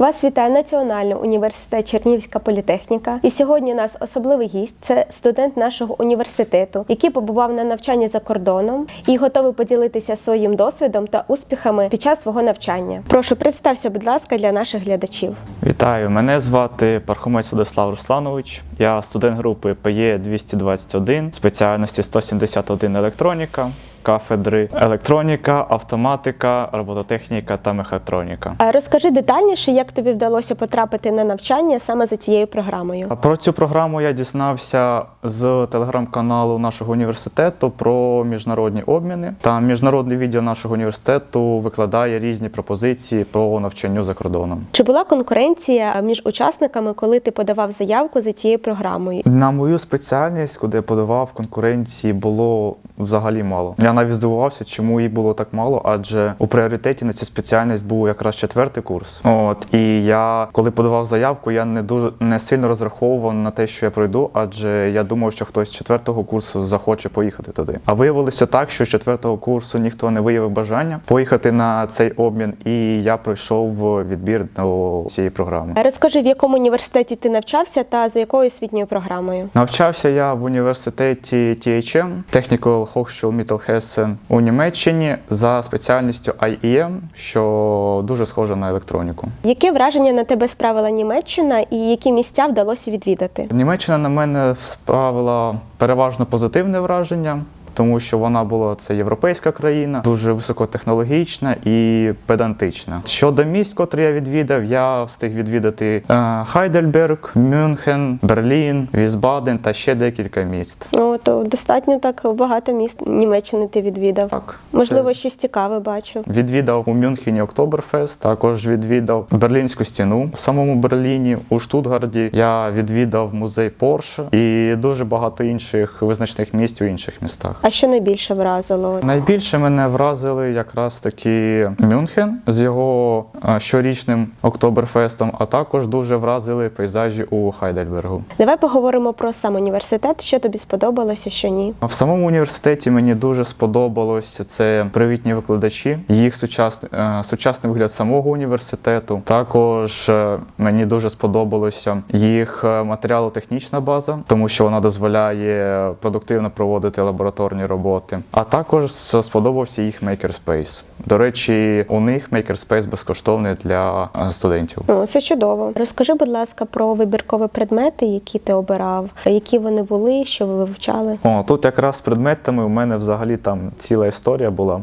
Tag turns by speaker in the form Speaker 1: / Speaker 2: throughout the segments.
Speaker 1: Вас вітає Національний університет Чернігівська політехніка. І сьогодні у нас особливий гість це студент нашого університету, який побував на навчанні за кордоном і готовий поділитися своїм досвідом та успіхами під час свого навчання. Прошу представся, будь ласка, для наших глядачів.
Speaker 2: Вітаю, мене звати Пархомець Владислав Русланович. Я студент групи ПЕ 221 спеціальності 171 електроніка, кафедри електроніка, автоматика, робототехніка та мехатроніка.
Speaker 1: Розкажи детальніше, як тобі вдалося потрапити на навчання саме за цією програмою.
Speaker 2: Про цю програму я дізнався з телеграм-каналу нашого університету про міжнародні обміни. Та міжнародний відділ нашого університету викладає різні пропозиції по навчанню за кордоном.
Speaker 1: Чи була конкуренція між учасниками, коли ти подавав заявку за цією програмою?
Speaker 2: На мою спеціальність, куди я подавав конкуренції, було взагалі мало. Я навіть здивувався, чому їх було так мало, адже у пріоритеті на цю спеціальність був якраз четвертий курс. От і я, коли подавав заявку, я не дуже не сильно розраховував на те, що я пройду, адже я думав, що хтось з четвертого курсу захоче поїхати туди. А виявилося так, що з четвертого курсу ніхто не виявив бажання поїхати на цей обмін, і я пройшов відбір до цієї програми.
Speaker 1: Розкажи, в якому університеті ти навчався та за якою освітньою програмою?
Speaker 2: Навчався я в університеті THM Technical Hochschule Mittelhessen у Німеччині за спеціальністю IEM, що дуже схоже на електроніку.
Speaker 1: Яке враження на тебе справила Німеччина і які місця вдалося відвідати?
Speaker 2: Німеччина на мене справила переважно позитивне враження. Тому що вона була це європейська країна, дуже високотехнологічна і педантична. Щодо місць, котрі я відвідав, я встиг відвідати е, Хайдельберг, Мюнхен, Берлін, Візбаден та ще декілька міст.
Speaker 1: Ну то достатньо так багато міст Німеччини ти відвідав.
Speaker 2: Так,
Speaker 1: Можливо,
Speaker 2: це-
Speaker 1: щось цікаве бачив.
Speaker 2: Відвідав у Мюнхені Октоберфест, також відвідав Берлінську стіну в самому Берліні, у Штутгарді. Я відвідав музей Порше і дуже багато інших визначних місць у інших містах.
Speaker 1: А що найбільше вразило?
Speaker 2: Найбільше мене вразили якраз таки Мюнхен з його щорічним Октоберфестом, а також дуже вразили пейзажі у Хайдельбергу.
Speaker 1: Давай поговоримо про сам університет. Що тобі сподобалося, що ні?
Speaker 2: В самому університеті мені дуже сподобалося це привітні викладачі, їх сучасний, е, сучасний вигляд самого університету. Також е, мені дуже сподобалося їх е, матеріало-технічна база, тому що вона дозволяє продуктивно проводити лабораторні роботи. А також сподобався їх Makerspace. До речі, у них Makerspace безкоштовний для е, студентів.
Speaker 1: Ну, це чудово. Розкажи, будь ласка, про вибіркові предмети, які ти обирав, які вони були, що ви вивчали.
Speaker 2: О, тут якраз з предметами у мене взагалі там ціла історія була.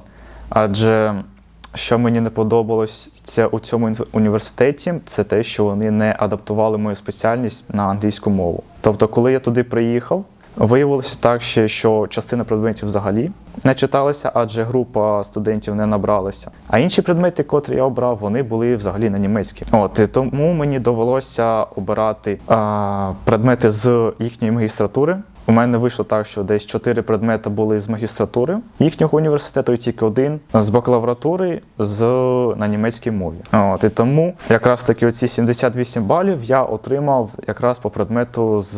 Speaker 2: Адже що мені не подобалось це у цьому університеті, це те, що вони не адаптували мою спеціальність на англійську мову. Тобто, коли я туди приїхав, виявилося так, ще, що частина предметів взагалі не читалася, адже група студентів не набралася. А інші предмети, котрі я обрав, вони були взагалі на німецькі. От і тому мені довелося обирати а, предмети з їхньої магістратури. У мене вийшло так, що десь чотири предмети були з магістратури їхнього університету, і тільки один з бакалавратури з на німецькій мові. От і тому якраз таки оці 78 балів я отримав якраз по предмету з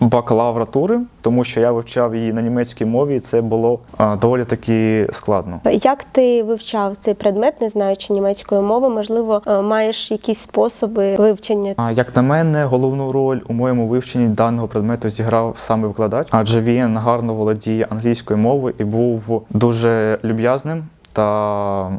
Speaker 2: бакалавратури, тому що я вивчав її на німецькій мові, і це було доволі таки складно.
Speaker 1: Як ти вивчав цей предмет, не знаючи німецької мови? Можливо, е, маєш якісь способи вивчення?
Speaker 2: А як на мене, головну роль у моєму вивченні даного предмету зіграв саме викладач, адже він гарно володіє англійською мовою і був дуже люб'язним та.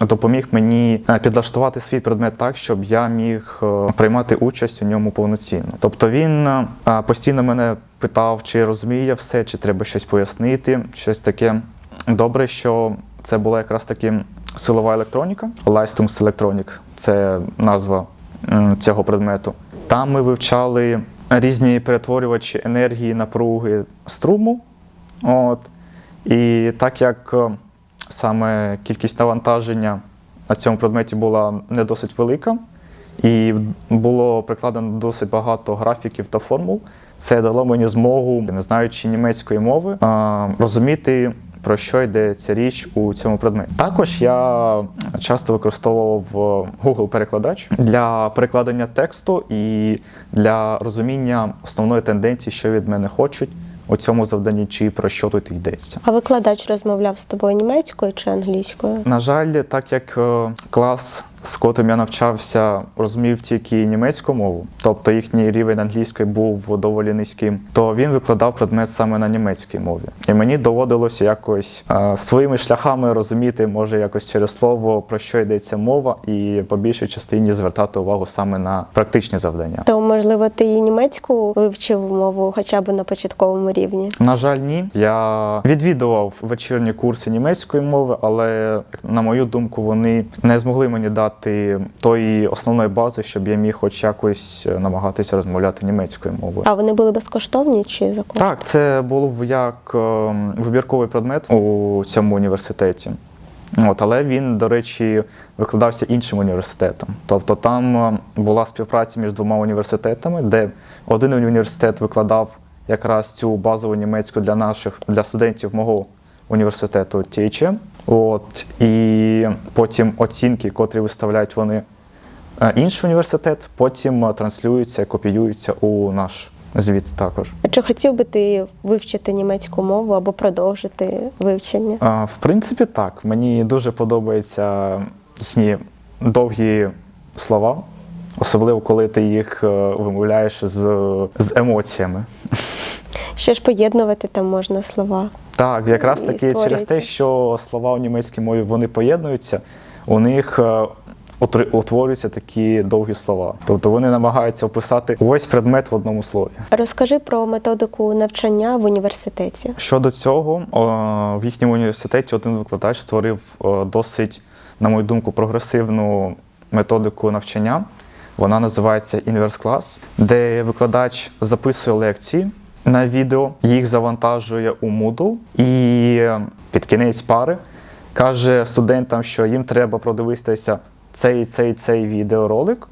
Speaker 2: Допоміг мені е, підлаштувати свій предмет так, щоб я міг е, приймати участь у ньому повноцінно. Тобто він е, постійно мене питав, чи розумію я все, чи треба щось пояснити, щось таке. Добре, що це була якраз таки силова електроніка, Leistungs Electronic – це назва цього предмету. Там ми вивчали різні перетворювачі енергії, напруги струму. От. І так як е, саме кількість навантаження на цьому предметі була не досить велика, і було прикладено досить багато графіків та формул, це дало мені змогу, не знаючи німецької мови, розуміти. Про що йде ця річ у цьому предметі? Також я часто використовував Google-перекладач для перекладення тексту і для розуміння основної тенденції, що від мене хочуть у цьому завданні, чи про що тут йдеться.
Speaker 1: А викладач розмовляв з тобою німецькою чи англійською?
Speaker 2: На жаль, так як е, клас з котрим я навчався, розумів тільки німецьку мову, тобто їхній рівень англійської був доволі низьким, то він викладав предмет саме на німецькій мові. І мені доводилося якось е, своїми шляхами розуміти, може, якось через слово про що йдеться мова, і по більшій частині звертати увагу саме на практичні завдання.
Speaker 1: То можливо ти і німецьку вивчив мову хоча б на початковому рівні.
Speaker 2: На жаль, ні. Я відвідував вечірні курси німецької мови, але на мою думку, вони не змогли мені дати тої основної бази, щоб я міг хоч якось е, намагатися розмовляти німецькою мовою.
Speaker 1: А вони були безкоштовні чи за кошти?
Speaker 2: Так, це був як ем, вибірковий предмет у цьому університеті. От, але він, до речі, викладався іншим університетом. Тобто там е, була співпраця між двома університетами, де один університет викладав якраз цю базову німецьку для наших для студентів мого університету THM. От, і потім оцінки, котрі виставляють вони е, інший університет, потім е, транслюються, копіюються у наш звіт також.
Speaker 1: А Чи хотів би ти вивчити німецьку мову або продовжити вивчення?
Speaker 2: А, В принципі, так. Мені дуже подобаються їхні довгі слова, особливо коли ти їх е, вимовляєш з, з емоціями.
Speaker 1: Ще ж поєднувати там можна слова.
Speaker 2: Так, якраз таки через те, що слова у німецькій мові вони поєднуються, у них е, утворюються такі довгі слова. Тобто вони намагаються описати увесь предмет в одному слові.
Speaker 1: Розкажи про методику навчання в університеті.
Speaker 2: Щодо цього, в їхньому університеті один викладач створив досить, на мою думку, прогресивну методику навчання. Вона називається Inverse Class, де викладач записує лекції на відео, їх завантажує у Moodle і під кінець пари каже студентам, що їм треба продивитися цей цей цей відеоролик,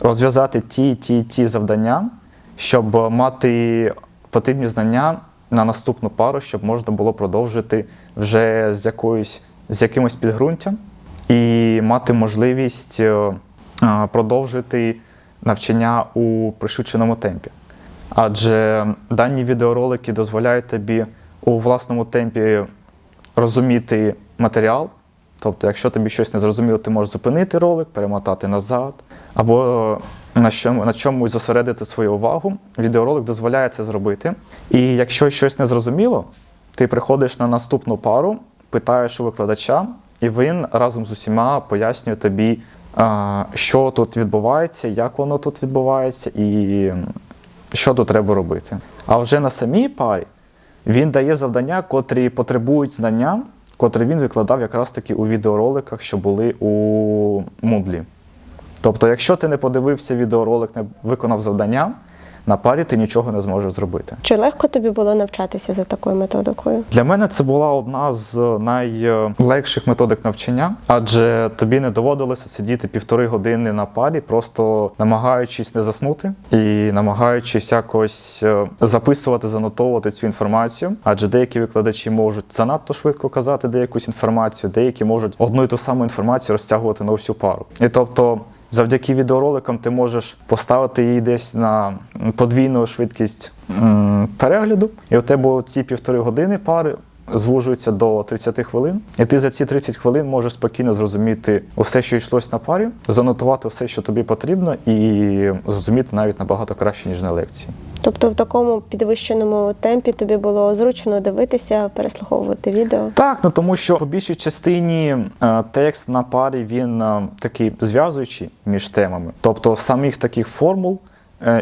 Speaker 2: розв'язати ті, ті, ті завдання, щоб мати потрібні знання на наступну пару, щоб можна було продовжити вже з якоюсь з якимось підґрунтям і мати можливість е, продовжити навчання у пришвидшеному темпі. Адже дані відеоролики дозволяють тобі у власному темпі розуміти матеріал. Тобто, якщо тобі щось не зрозуміло, ти можеш зупинити ролик, перемотати назад, або на чому, на чомусь зосередити свою увагу. Відеоролик дозволяє це зробити. І якщо щось не зрозуміло, ти приходиш на наступну пару, питаєш у викладача, і він разом з усіма пояснює тобі, що тут відбувається, як воно тут відбувається, і що тут треба робити. А вже на самій парі він дає завдання, котрі потребують знання, котрі він викладав якраз таки у відеороликах, що були у Moodle. Тобто, якщо ти не подивився відеоролик, не виконав завдання, на парі ти нічого не зможеш зробити.
Speaker 1: Чи легко тобі було навчатися за такою методикою?
Speaker 2: Для мене це була одна з найлегших методик навчання, адже тобі не доводилося сидіти півтори години на парі, просто намагаючись не заснути і намагаючись якось е, записувати, занотовувати цю інформацію. Адже деякі викладачі можуть занадто швидко казати деякусь інформацію, деякі можуть одну і ту саму інформацію розтягувати на всю пару. І тобто. Завдяки відеороликам ти можеш поставити її десь на подвійну швидкість перегляду, і у тебе ці півтори години пари звужуються до 30 хвилин, і ти за ці 30 хвилин можеш спокійно зрозуміти усе, що йшлось на парі, занотувати все, що тобі потрібно, і зрозуміти навіть набагато краще, ніж на лекції.
Speaker 1: Тобто в такому підвищеному темпі тобі було зручно дивитися, переслуховувати відео.
Speaker 2: Так, ну тому що по більшій частині е, текст на парі він е, такий зв'язуючий між темами. Тобто самих таких формул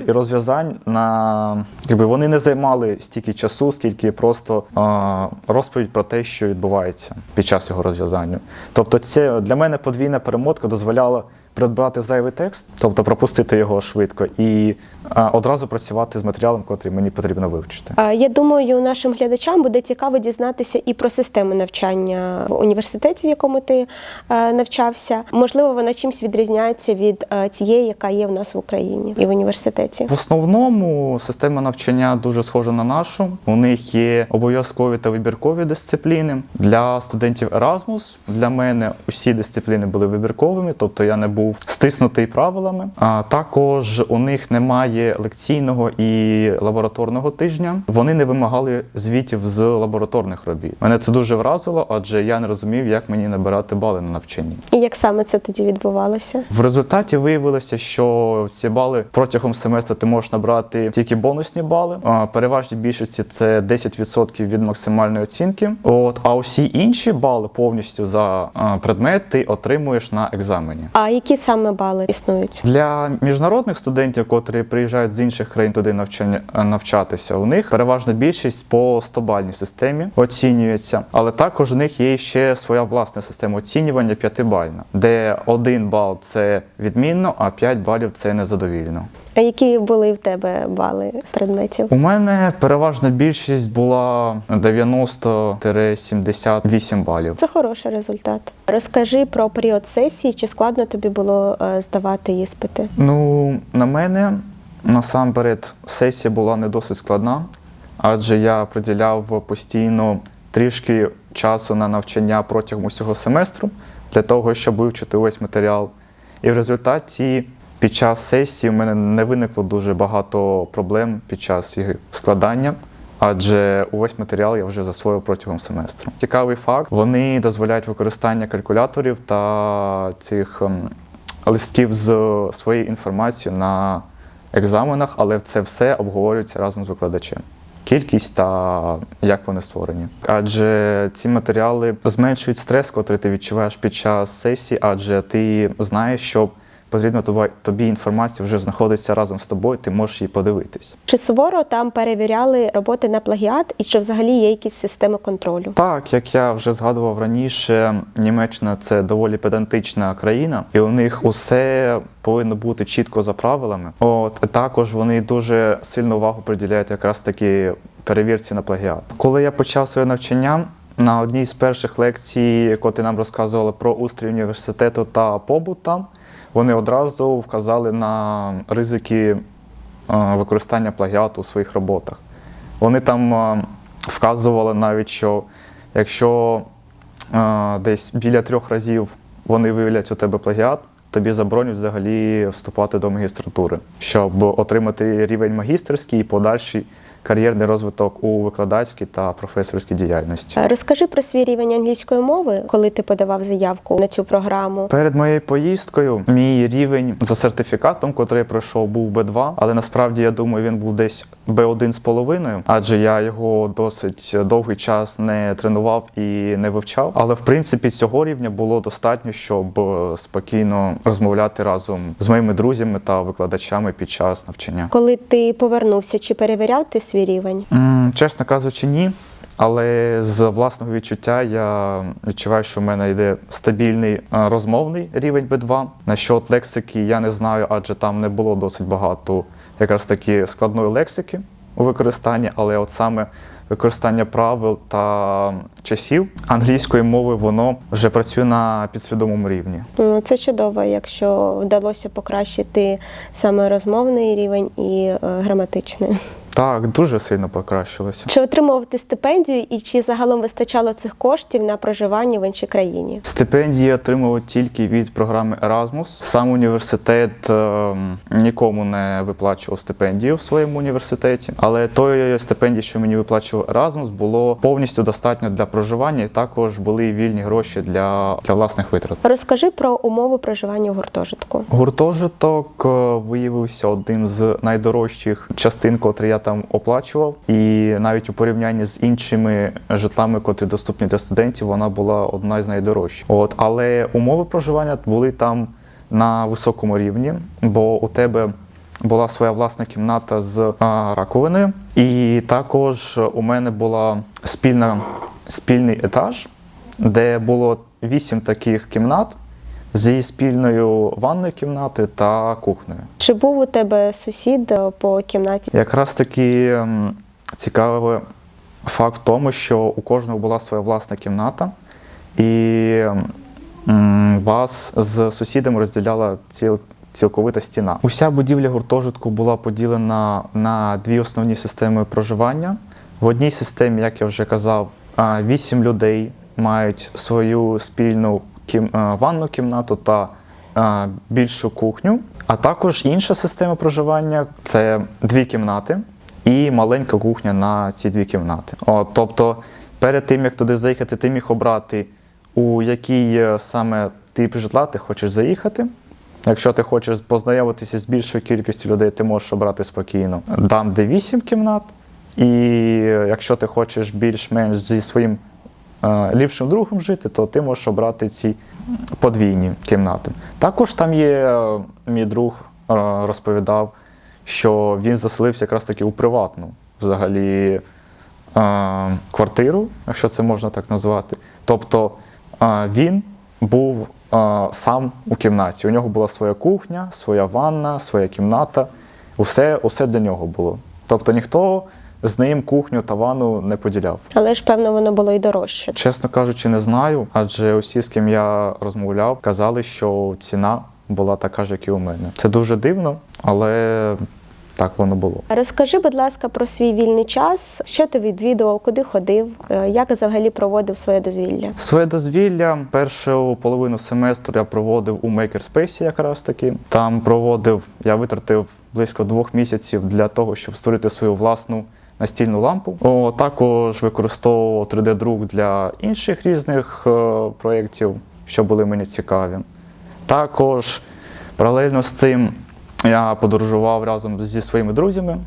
Speaker 2: і розв'язань на якби вони не займали стільки часу, скільки просто е, розповідь про те, що відбувається під час його розв'язання. Тобто, це для мене подвійна перемотка дозволяла придбати зайвий текст, тобто пропустити його швидко, і е, одразу працювати з матеріалом, котрий мені потрібно вивчити.
Speaker 1: Я думаю, нашим глядачам буде цікаво дізнатися і про систему навчання в університеті, в якому ти навчався. Можливо, вона чимось відрізняється від тієї, яка є в нас в Україні і в університеті.
Speaker 2: В основному система навчання дуже схожа на нашу. У них є обов'язкові та вибіркові дисципліни. Для студентів Erasmus, для мене усі дисципліни були вибірковими, тобто я не був був стиснутий правилами. А також у них немає лекційного і лабораторного тижня. Вони не вимагали звітів з лабораторних робіт. Мене це дуже вразило, адже я не розумів, як мені набирати бали на навчанні.
Speaker 1: І як саме це тоді відбувалося?
Speaker 2: В результаті виявилося, що ці бали протягом семестру ти можеш набрати тільки бонусні бали. Переважній більшості це 10% від максимальної оцінки. От а усі інші бали повністю за предмет ти отримуєш на екзамені.
Speaker 1: А які саме бали існують?
Speaker 2: Для міжнародних студентів, котрі приїжджають з інших країн туди навчання навчатися, у них переважна більшість по 100-бальній системі оцінюється, але також у них є ще своя власна система оцінювання п'ятибальна, де один бал це відмінно, а 5 балів це незадовільно.
Speaker 1: А які були в тебе бали з предметів?
Speaker 2: У мене переважна більшість була 90-78 балів.
Speaker 1: Це хороший результат. Розкажи про період сесії, чи складно тобі було е, здавати іспити?
Speaker 2: Ну, на мене насамперед сесія була не досить складна, адже я приділяв постійно трішки часу на навчання протягом усього семестру для того, щоб вивчити весь матеріал. І в результаті під час сесії в мене не виникло дуже багато проблем під час їх складання. Адже увесь матеріал я вже засвоїв протягом семестру. Цікавий факт: вони дозволяють використання калькуляторів та цих ем, листків з своєю інформацією на екзаменах, але це все обговорюється разом з викладачем. Кількість та як вони створені. Адже ці матеріали зменшують стрес, котрий ти відчуваєш під час сесії, адже ти знаєш, що потрібно тобі, тобі інформація вже знаходиться разом з тобою, ти можеш її подивитись.
Speaker 1: Чи суворо там перевіряли роботи на плагіат, і чи взагалі є якісь системи контролю?
Speaker 2: Так, як я вже згадував раніше, Німеччина це доволі педантична країна, і у них усе повинно бути чітко за правилами. От також вони дуже сильну увагу приділяють якраз таки перевірці на плагіат. Коли я почав своє навчання. На одній з перших лекцій, коли нам розказували про устрій університету та побут там, вони одразу вказали на ризики е, використання плагіату у своїх роботах. Вони там е, вказували навіть, що якщо е, десь біля трьох разів вони виявлять у тебе плагіат, тобі заборонять взагалі вступати до магістратури, щоб отримати рівень магістерський і подальший кар'єрний розвиток у викладацькій та професорській діяльності.
Speaker 1: Е, Розкажи про свій рівень англійської мови, коли ти подавав заявку на цю програму.
Speaker 2: Перед моєю поїздкою мій рівень за сертифікатом, котрий я пройшов, був Б2, але насправді я думаю, він був десь Б1 з половиною, адже я його досить довгий час не тренував і не вивчав. Але в принципі цього рівня було достатньо, щоб спокійно розмовляти разом з моїми друзями та викладачами під час навчання.
Speaker 1: Коли ти повернувся, чи перевіряв ти свій рівень?
Speaker 2: М, Чесно кажучи, ні. Але з власного відчуття я відчуваю, що в мене йде стабільний е, розмовний рівень B2. Насчет лексики я не знаю, адже там не було досить багато якраз таки складної лексики у використанні, але от саме використання правил та часів англійської мови воно вже працює на підсвідомому рівні.
Speaker 1: Ну, Це чудово, якщо вдалося покращити саме розмовний рівень і е, граматичний.
Speaker 2: Так, дуже сильно покращилося.
Speaker 1: Чи отримував ти стипендію і чи загалом вистачало цих коштів на проживання в іншій країні?
Speaker 2: Стипендії отримував тільки від програми Erasmus. Сам університет е, нікому не виплачував стипендію в своєму університеті, але тої стипендії, що мені виплачував Erasmus, було повністю достатньо для проживання, і також були вільні гроші для, для власних витрат.
Speaker 1: Розкажи про умови проживання в гуртожитку.
Speaker 2: Гуртожиток е, виявився одним з найдорожчих частин, котрі я там оплачував, і навіть у порівнянні з іншими житлами, котрі доступні для студентів, вона була одна з найдорожчих. От але умови проживання були там на високому рівні, бо у тебе була своя власна кімната з а, раковиною, і також у мене була спільна спільний етаж, де було вісім таких кімнат зі спільною ванною кімнатою та кухнею.
Speaker 1: Чи був у тебе сусід е, по кімнаті?
Speaker 2: Якраз таки цікавий факт в тому, що у кожного була своя власна кімната, і вас з сусідами розділяла ціл, цілковита стіна. Уся будівля гуртожитку була поділена на дві основні системи проживання. В одній системі, як я вже казав, вісім людей мають свою спільну кім, е, ванну кімнату та е, більшу кухню, а також інша система проживання це дві кімнати і маленька кухня на ці дві кімнати. От, тобто, перед тим як туди заїхати, ти міг обрати, у який е, саме тип житла ти хочеш заїхати. Якщо ти хочеш познайомитися з більшою кількістю людей, ти можеш обрати спокійно. Там, де 8 кімнат, і якщо ти хочеш більш-менш зі своїм ліпшим другом жити, то ти можеш обрати ці подвійні кімнати. Також там є е, мій друг е, розповідав, що він заселився якраз таки у приватну взагалі е, квартиру, якщо це можна так назвати. Тобто е, він був е, сам у кімнаті. У нього була своя кухня, своя ванна, своя кімната. Усе, усе для нього було. Тобто ніхто з ним кухню та ванну не поділяв.
Speaker 1: Але ж певно воно було і дорожче.
Speaker 2: Чесно кажучи, не знаю, адже усі, з ким я розмовляв, казали, що ціна була така ж, як і у мене. Це дуже дивно, але так воно було.
Speaker 1: Розкажи, будь ласка, про свій вільний час, що ти відвідував, куди ходив, е, як взагалі проводив своє дозвілля.
Speaker 2: Своє дозвілля першу половину семестру я проводив у Makerspace якраз таки. Там проводив, я витратив близько двох місяців для того, щоб створити свою власну настільну лампу. О, також використовував 3D-друк для інших різних е, проєктів, що були мені цікаві. Також паралельно з цим я подорожував разом зі своїми друзями.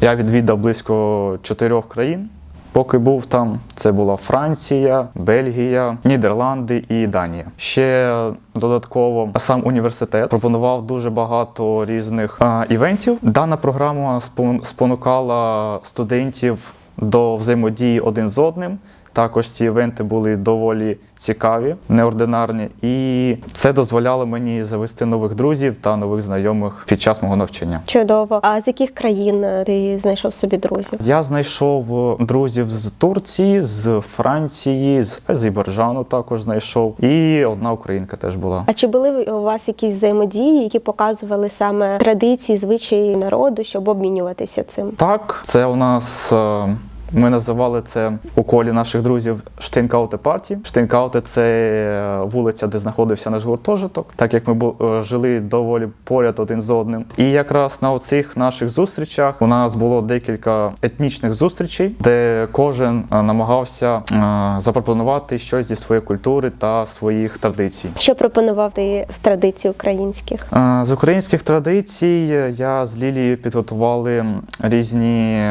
Speaker 2: Я відвідав близько чотирьох країн. Поки був там, це була Франція, Бельгія, Нідерланди і Данія. Ще додатково сам університет пропонував дуже багато різних а, івентів. Дана програма спон- спонукала студентів до взаємодії один з одним. Також ці івенти були доволі цікаві, неординарні, і це дозволяло мені завести нових друзів та нових знайомих під час мого навчання.
Speaker 1: Чудово. А з яких країн е, ти знайшов собі друзів?
Speaker 2: Я знайшов е, друзів з Турції, з Франції, з Азербайджану також знайшов. І одна українка теж була.
Speaker 1: А чи були у вас якісь взаємодії, які показували саме традиції, звичаї народу, щоб обмінюватися цим?
Speaker 2: Так, це у нас. Ми називали це у колі наших друзів Штейнкауте Парті. Штейнкауте це е, вулиця, де знаходився наш гуртожиток, так як ми е, жили доволі поряд один з одним. І якраз на оцих наших зустрічах у нас було декілька етнічних зустрічей, де кожен е, намагався запропонувати щось зі своєї культури та своїх традицій.
Speaker 1: Що пропонував ти з традицій українських?
Speaker 2: З українських традицій я з Лілією підготували різні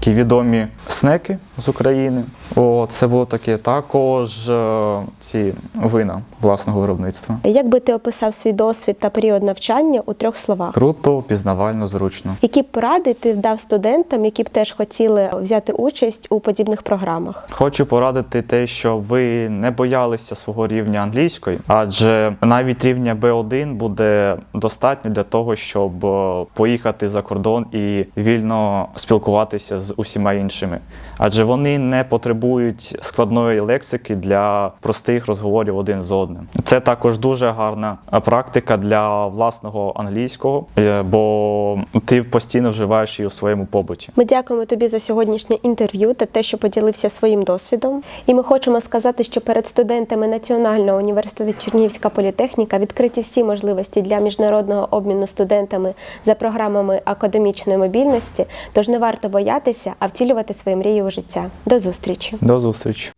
Speaker 2: такі відомі снеки з України. О, це було таке також е, ці вина власного виробництва.
Speaker 1: Як би ти описав свій досвід та період навчання у трьох словах?
Speaker 2: Круто, пізнавально, зручно.
Speaker 1: Які б поради ти дав студентам, які б теж хотіли взяти участь у подібних програмах?
Speaker 2: Хочу порадити те, що ви не боялися свого рівня англійської, адже навіть рівня B1 буде достатньо для того, щоб е, поїхати за кордон і вільно спілкуватися з усіма іншими. Адже вони не потребують складної лексики для простих розговорів один з одним. Це також дуже гарна е, практика для власного англійського, е, бо ти постійно вживаєш її у своєму побуті.
Speaker 1: Ми дякуємо тобі за сьогоднішнє інтерв'ю та те, що поділився своїм досвідом. І ми хочемо сказати, що перед студентами Національного університету Чернігівська політехніка відкриті всі можливості для міжнародного обміну студентами за програмами академічної мобільності. Тож не варто боятися, а втілювати свої мрії у життя. До зустрічі!
Speaker 2: До зустрічі!